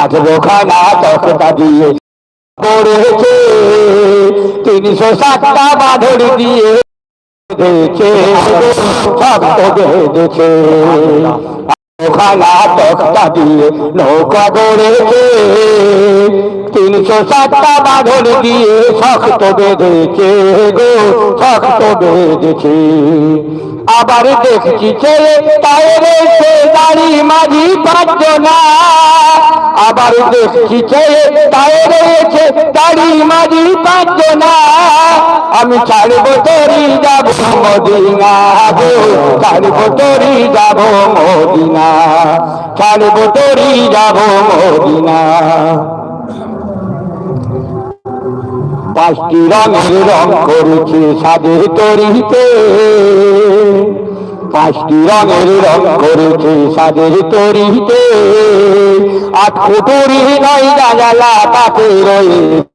সাজবো খানা তখতা দিয়ে পড়েছে। তিনশো সাতটা বাঁধড়ি দিয়ে তিনশো সাতটা বাঁধড়ি দিয়ে শক্ত বেঁধেছে গো শক্ত বেঁধেছে। আবার দেখছি ছেলে তাইরে সে দাড়ি মাঝি পাঁচজনা। আবার তাইরে সে দাড়ি মাঝি পাঁচজনা। আমি ছাড়বো তোরি যাব মদিনা ছাড়বো তোরি যাব মদিনা, ছাড়বো তোরি যাব মদিনা। পাঁচটি রঙের রং করেছে সাদের তরিতে। পাঁচটি রঙের রং করেছে সাদের তরিতে আট কুটুরি নাই জানালা তাতে রয়েছে